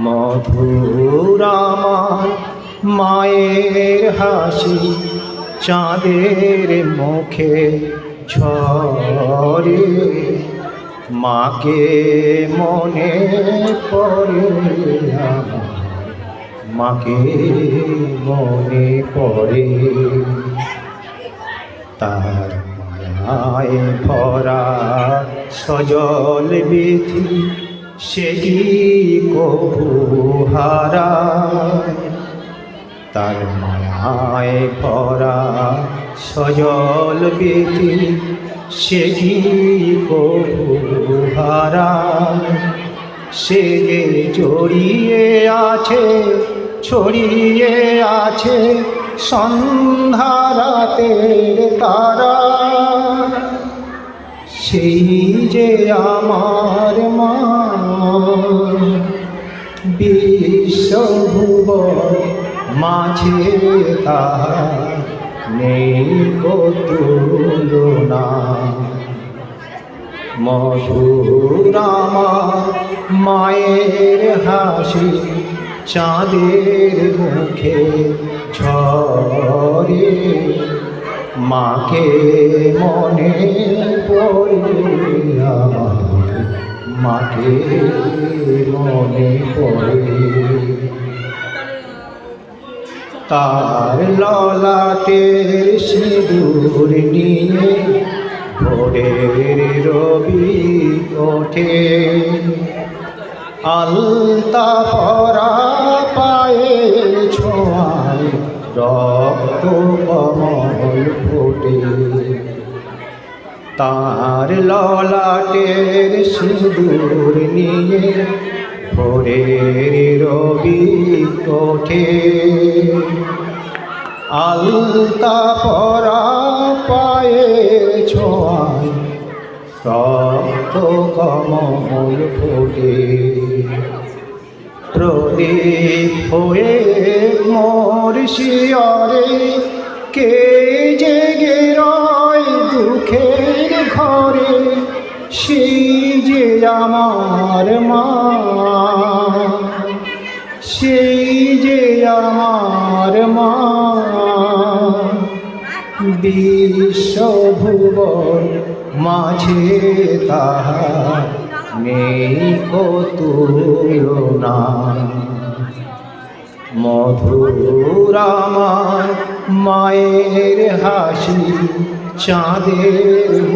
মধুর আমার মায়ের হাসি চাঁদের মুখে ঝরে। মাকে মনে পড়ে মাকে মনে পড়ে। তার মায়ায় ভরা সজল বিধি সে তার মায়ায় ভরা সজল বিধি সে কি কভু হারায়? সে যে জড়িয়ে আছে, ছড়িয়ে আছে সন্ধ্যারাতের তারা। সেই যে আমার মা বিশ্বভুব মাঝে তাহার নেই কতুলনা মধুরামা মায়ের হাসি চাঁদের মুখে ঝরে। মাকে মনে পড়ে মাকে মনে পড়ে। তার ললাটের সিঁদুর নিয়ে ভোরের রবি ওঠে। আলতা পরা পায়ের ছোঁয়ায় রক্ত কমল ফোটে। তার ললাটের সিঁদুর নিয়ে ভোরের রবি ওঠে। আলতা পরা পায়ে ছোঁয়ায় রক্ত কমল ফোটে। প্রদীপ হয়ে মোর শিয়রে কে জেগে রয় দুঃখের ঘরে, সেই যে আমার মা। সেই যে আমার মা। বিশ্বভুবন মাঝে তাহার নেই কতুলনা মধুর আমার মায়ের হাসি চাঁদের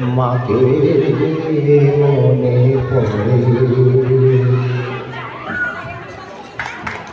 মাকে মনে পড়ে।